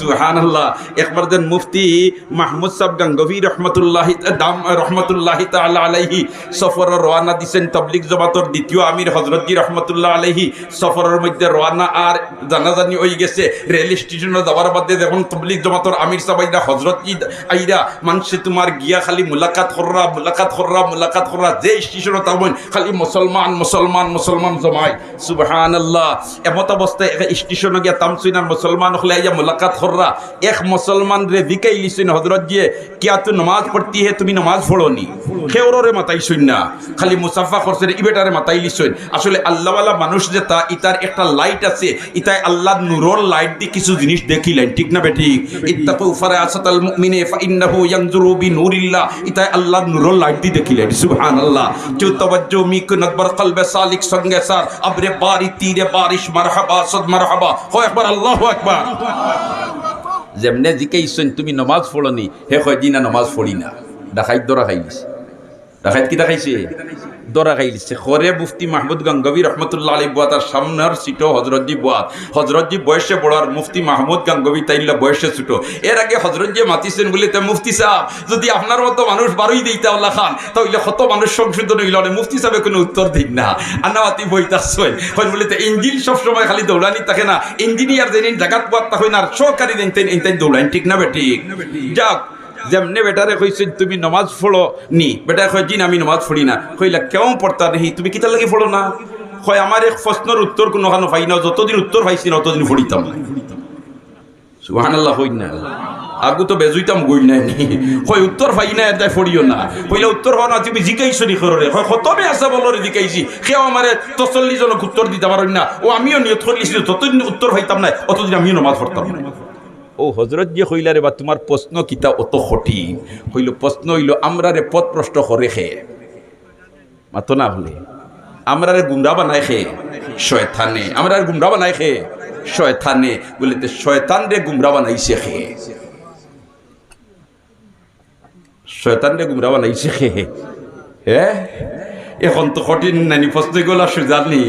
সুবহানাল্লাহ। একবার দেন মুফতি মাহমুদ সাহেব রহমতুল্লাহি দাম রহমতুল্লাহি সফর দিছেন তবলিগ জমাতর দ্বিতীয় আমির হযরতজি রহমতুল্লাহ আলাইহি। সফরের মধ্যে রওনা আর জানাজানি হয়ে গেছে। রেল স্টেশনে যাওয়ার বাদে যখন তবলিগ জমাতর আমির সাহেবরা হযরতজি আইরা মানুষে তোমার গিয়া খালি মুলাকাত কররা মুলাকাত কররা মুলাকাত কররা যে স্টেশনে তাবন খালি মুসলমান মুসলমান মুসলমান জমাই সুবহানাল্লাহ। এমত অবস্থায় স্টেশনে গিয়া তামসুইনার মুসলমান হলে আইয়া মুলাকাত কাফররা এক মুসলমান রে বিকাই লিসিন হজরত দিয়ে কিয়া তু নমাজ পড়তি হে, তুমি নমাজ ফোড়নি খেওরে মাতাই শুন না, খালি মুসাফা করছে ইবেটারে মাতাই লিসুন। আসলে আল্লাহওয়ালা মানুষ যে তা, ইতার একটা লাইট আছে ইতাই আল্লাহ নুরোর লাইট দিয়ে কিছু জিনিস দেখিলেন, ঠিক না বেটি ইত্তাকু ফারাসাতাল মুমিনে ফা ইন্নাহু ইয়ানজুরু বিনুরিল্লাহ ইতাই আল্লাহ নুরোর লাইট দিয়ে দেখিলেন, সুবহানাল্লাহ। চু তাওয়াজ্জু মিক নদবর কলবে সালিক সঙ্গে সার, আবরে বারি তীরে বারিশ মারহাবা, সদ মারহাবা। হো একবার আল্লাহু আকবার। যেমনে জিকাইছেন তুমি নমাজ পড়নি হে কয় দিনা নমাজ পড়ি না। ডাকাইত দরা খাইলিস ডাকাইত কি দেখাইছে দরা খাইলিছে খরে মুফতি মাহমুদ গঙ্গবী রহমতুল্লাহ আলী বুয়া তার সামনের সিটো হজরতজি বুয়াত। হজরতজি বয়সে বড় আর মুফতি মাহমুদ গঙ্গবী তাইল্লা বয়সে ছোট। এর আগে হজরতজি মাতিছেন বলে তে মুফতি সাহেব, যদি আপনার মতো মানুষ বারোই দিইতে আল্লাহ খান, তাহলে কত মানুষ সংশোধন হইল? না মুফতি সাহেব কোনো উত্তর দিন না। আনামাতি বইতাছই হয় বলে তে ইঞ্জিন সবসময় খালি দৌড়ানি থাকে না। ইঞ্জিনিয়ার যেদিন জাগাত পাত হয় না সহকারী দিন ইনতেন দৌড়ান ঠিক না বেঠিক যাক যেমনে বেটারে কইছে, তুমি নমাজ পড়ো নি। বেটা কয় জিন আমি নমাজ পড়ি না। কইলা কেউ পড়তা নেহি, তুমি কিতা লাগি পড়ো না? কয়, আমার এক প্রশ্নের উত্তর কোনো খানো পাই না, যতদিন উত্তর পাইছি না অতদিন পড়িতাম না সুবহানাল্লাহ হই না। আগু তো বেজুইতাম, গই নাই নি। কই উত্তর পাই না এটাই পড়িও না। কইলা, উত্তর হওয়া না, তুমি জিকাইছো নি খররে। কয় খতমে আছে বলরে জিকাইছি কেউ আমারে তসল্লি জনক উত্তর দিতে পারেন না। ও, আমিও নিয়ত করলিছি ততদিন উত্তর পাইতাম না অতদিন আমিও নমাজ পড়তাম। না ও হজরত যে হইলা রে বা তোমার প্রশ্ন কিতা অত কঠিন? হইল প্রশ্ন হইল আমরা রে পথ প্রশ্ন করে খে মাতো না হলে আমরা রে গুমরা বানাই খে শয়তানে। আমরা রে গুমরা বানাই খে শয়তানে। বলে, তে শয়তান রে গুমরা বানাইছে খে শয়তান রে গুমরা বানাইছে খে হ্যাঁ এখন তো কঠিন নানি প্রশ্নগুলো সুজানি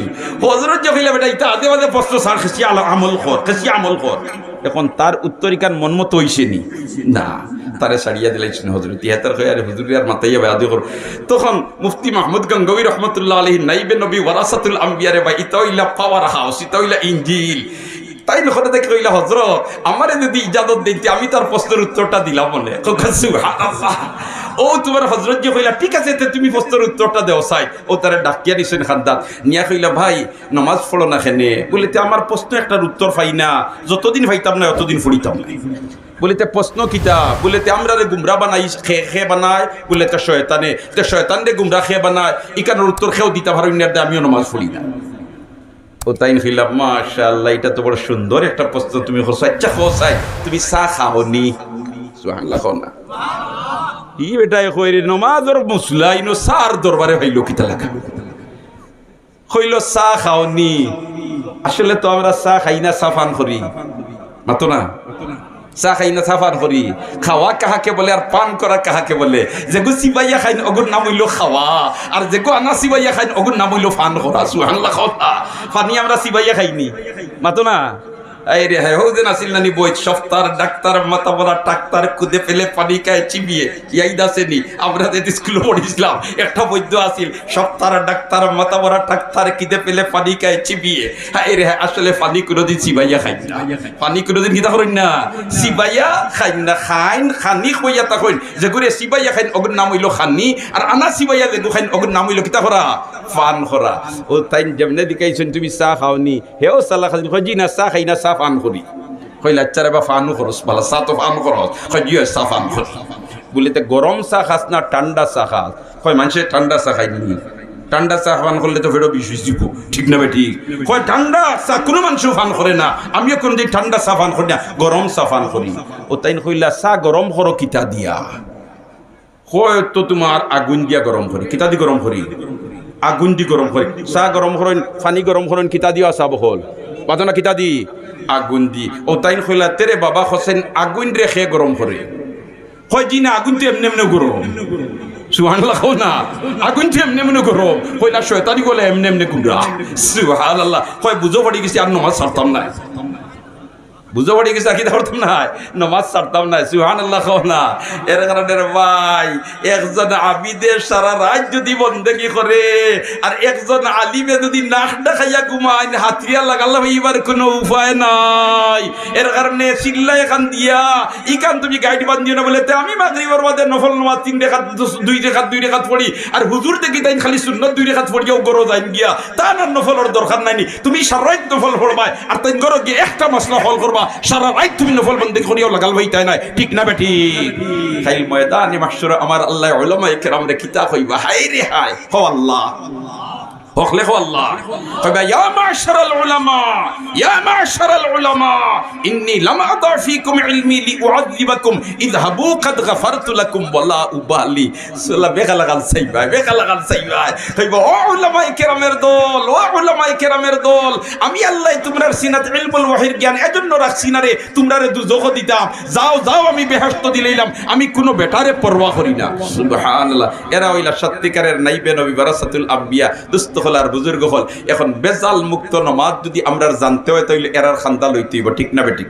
হজরত জহিলা বেটা, ইতা আদে আদে প্রশ্ন সার, খেসি আমল কর, খেসি আমল কর। এখন তার উত্তরিকার মন মতো হইছে নি। তারে সারিয়া দিলাইছেন হজুর ইহাতার হয়ে আর হজুর আর মাতাইয়া আদি কর তখন মুফতি মাহমুদ গঙ্গবী রহমতুল্লাহ আলহী নাইবে নবী ওয়ারাসাতুল আম্বিয়ারে বা ইতাইলা পাওয়ার হাউস ইতাইলা ইঞ্জিল তাই লোকটা দেখে কইলা হজরত আমারে যদি ইজাজত দিতে, আমি তার প্রশ্নের উত্তরটা দিলাম বলে। ও তোমার হজরত যে কইলা, ঠিক আছে তুমি প্রশ্নের উত্তরটা দেও চাই ও তারা ডাকিয়া দিছেন খান্দাত নিয়া কইলা, ভাই, নমাজ পড়ো না খেনে বলে তে আমার প্রশ্ন একটার উত্তর পাই না। যতদিন পাইতাম না, অতদিন ফুড়িতাম না। বলে তে প্রশ্ন কিতা? বলে তে আমরা রে গুমরা বানাই, খে খে বানায় বলে তে শয়তানে, তে, শয়তান রে গুমরা খে বানায় ইকানোর উত্তর খেও দিতে পারো না আমিও নমাজ পড়ি না। ও তাই হইলাম মাশাআল্লাহ, এটা তো বড় সুন্দর একটা প্রশ্ন তুমি হসো আচ্ছা হসাই তুমি চা খাও নি সুবহানাল্লাহ, খাও না। ই বেটা কইরে নমাজর মুসলা ইনো সার দরবারে কিতা লাগা হইল চা খাও নি আসলে তো আমরা চা খাই না সাফান করি। মাতো না? চা খাই না সাফান করি। খাওয়া কাহাকে বলে আর পান করা কাহাকে বলে? যেগু সিবাইয়া খাইন অগুর নাম হইল খাওয়া। আর যেগু আনা সিবাইয়া খাইন অগুর নাম হইল ফান করা। সুহানলা খাওয়া পানি আমরা সিবাইয়া খাইনি। মাতো না? এই রে হ্যাঁ হৌদেন আসিল চিবাইয়া খাই না। পানি কিতা করেন না। চিবাইয়া খাই না, খাইন, খানি কইয়া তা কইন। যে চিবাইয়া খাইন অগুর নাম হইল খানি, আর আনা চিবাইয়া যে খাইন অগুর নাম হইল কিতা করা? ফান করা ও তাই যেমনে দিকাইছেন তুমি চাহ খাওনি, হেও চালা খালি জি, না, চাহ খাই না চাহ ফান করি কইলা আচ্ছা বা ফানু খরচ বালা চাহ তো ফান খরচ কই চাহ ফান করি বলিতে গরম চাহ খাস না ঠান্ডা চাহ খাস কয় মানুষের ঠান্ডা চাহ খাই নি ঠান্ডা চা ফান করলে তো ফেরো বিষ দিব। ঠিক না বেটি? কয় ঠান্ডা চা কোনো মানুষ ফান করে না। আমিও কোনদিন ঠান্ডা চা ফান করি না গরম চা ফান করি ও তাই কইলা চা গরম করো কিতা দিয়া? কয়, তো তোমার আগুন দিয়া গরম করি কিতা দি গরম করি আগুন দি গরম করি চাহ গরম করেন পানি গরম করেন কিতা দিয়া চা বহল? বাজনা কিতা দি? আগুন দি ও তাই কইলা, তেরে বাবা হোসেন আগুন রে খেয়ে গরম করে হয় জি না আগুন তো এমনি এমনি গরম। সুবহানাল্লাহ কও না আগুন তো এমনি এমনি গরম। কইলা শয়তানি গলে এমনি এমনি গুড়া সুবহানাল্লাহ। কয়, বুঝো পড়ি গেছি, আর নমাজ ছাড়তাম না। বুঝো পড়ে গেছে, আকিদা করতাম না। নমাজ ছাড়তাম না সুহান আল্লাহ খাও না। এর কারণে ভাই, একজন আবিদের সারা রাত যদি বন্দেগি করে, আর একজন আলিমে যদি নাক ডাকাইয়া ঘুমায় হাতিয়া লাগালাম, এইবার কোনো উপায় নাই। এর কারণে চিল্লা এখান দিয়া ইকান তুমি গাইড বান্ধিও না বলে আমি মাগরিবের বাদে নফল নমাজ তিন রেখাত দুই রেখাত দুই রেখাত পড়ি, আর হুজুর দেখি তাই খালি সুন্নত দুই রেখাত পড়িয়াও গরো যাইন গিয়া। তা না, নফলের দরকার নাইনি। তুমি সারা রাত নফল পড়বাই আর তাই গরো গিয়ে একটা মশলা হল করবা সারা রাত তুমি নফল বন্দি করিও লাগাল ভাই তাই নাই। ঠিক না বেটি? খাইল ময়দানে মাসুর আমার আল্লাহ ওলামা ইকরাম রে কিতা কইবা হাই রে হাই হো আল্লাহ। হক লেখো আল্লাহ। তবে ইয়া মাশারাল উলামা, ইয়া মাশারাল উলামা, ইন্নি লাম আদা ফিকুম ইলমি লি উআযিবাকুম ইযহাবু কাদ গাফারতু লাকুম ওয়ালা উবালি। সাল্লাহ বেকালা গাল সাইবা বেকালা গাল সাইবা। কইবা ও উলামায়ে কেরামের দল, ও উলামায়ে কেরামের দল, আমি আল্লাহ তোমরার সিনাত ইলমুল ওয়াহির জ্ঞান এজন্য রাখছি না রে, তোমরারে দুজখ দিতাম। যাও যাও, আমি বেহেশত দিলাইলাম। আমি কোনো বেটারে পরোয়া করি না। সুবহানাল্লাহ। এরা হইলা সত্যিকারের নাইবে নবী, বারাসাতুল আম্বিয়া হল আর বুজুর্গ হল এখন বেজাল মুক্ত নমাজ যদি আমরা জানতে হয় তাহলে এরার খান্দা লইতে হইব। ঠিক না বেঠিক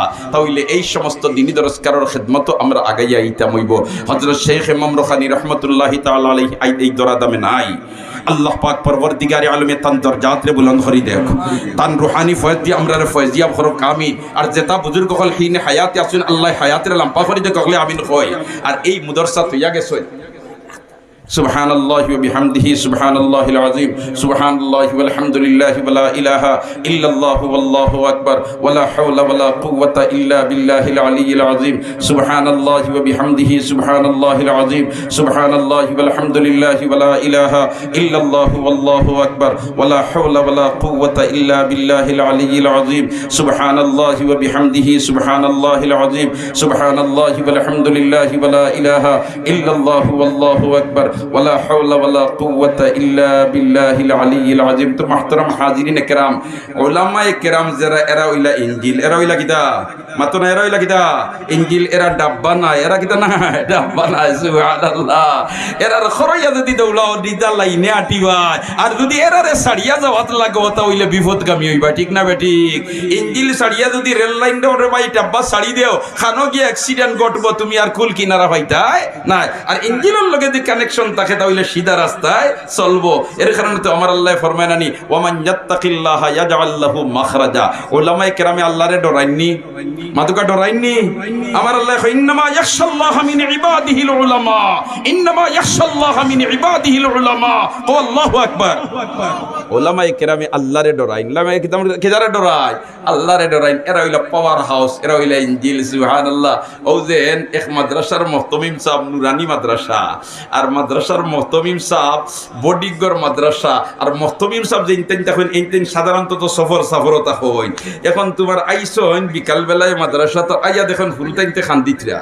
নি তাহলে এই সমস্ত দিনী দরস্কারের খেদমত আমরা আগাইয়া ইতাম হইব। হজরত শেখ ইমাম রখানি রহমতুল্লাহ আই এই দরাদামে নাই। আল্লাহ পাক পরবর্তীগারে আলমে তান দরজাত রে বুলন্দ করি দেখ। তান রুহানি ফয়েজ দিয়ে আমরা ফয়েজিয়া ভরো কামি। আর যেটা বুজুর্গ হল হিনে হায়াতে আসুন, আল্লাহ হায়াতের লাম্পা করি দেখ কখলে আমিন কই। আর এই মুদরসা তুইয়া গেছে سبحان الله وبحمده سبحان الله العظيم. سبحان الله والحمد لله ولا إله إلا الله والله أكبر ولا حول ولا قوة إلا بالله العلي العظيم سبحان الله وبحمده سبحان الله العظيم سبحان الله والحمد لله ولا إله إلا الله والله أكبر ولا حول ولا قوة إلا بالله العلي العظيم سبحان الله وبحمده سبحان الله العظيم سبحان الله والحمد لله ولا إله إلا الله والله أكبر ولا حول ولا قوة إلا بالله العلي العظيم তো محترم حاضرين کرام علماء کرام যারা এরা হইলা ইঞ্জিল এরা হইলা কিতা মাত্র না এরা হইলা কিতা ইঞ্জিল এরা ডাব্বা না এরা কিতা না ডাব্বা না সুবহানাল্লাহ এরার খরইয়া যদি দৌলাও দিদা লাইনে আটিবাই আর যদি এরারে সারিয়া যাওয়াত লাগো তা হইলে বিপদগামী হইবা ঠিক না বেঠিক ইঞ্জিল সারিয়া যদি রেল লাইন দেওয়ার ভাই ডাব্বা সারি দেও খানো গিয়ে অ্যাক্সিডেন্ট ঘটবো তুমি আর কুল কিনারা পাইতাই না আর ইঞ্জিনের লগে যদি কানেকশন থাকে তাহলে সিধা রাস্তায় চলবো। এর কারণে তো আমার আল্লাহ ফরমায় নানি ওমান ইয়াত্তাকিল্লাহ ইয়াজআল লাহু মাখরাজা। উলামায়ে কেরামে আল্লাহরে ডরাইননি। মাদুকা ডরাইননি। আমার আল্লাহ ইন্নামা ইয়াখশাল্লাহ মিন ইবাদিহিল উলামা। ইন্নামা ইয়াখশাল্লাহ মিন ইবাদিহিল উলামা। ও আল্লাহু আকবার। ওলামায়ে কেরামে আল্লাহরে ডরাইন। ওলামায়ে কেরাম কেদারে ডরাই আল্লাহরে ডরাইন। এরা হইলা পাওয়ার হাউস এরা হইলা ইনজিল সুবহানাল্লাহ। ও যেন এক মাদ্রাসার মুহতমিম সাহেব নুরানি মাদ্রাসা। আর মাদ্রাসার মহতমিম সাহ বডিগর মাদ্রাসা, আর মহতমিম সাহ যে ইনতেন তখন, ইনতেন সাধারণত তো সফর সফরতা হয়। এখন তোমার আইসন বিকাল বেলায় মাদ্রাসা তো আইয়া দেখুন হুরুতাইনতে খান্দিতরা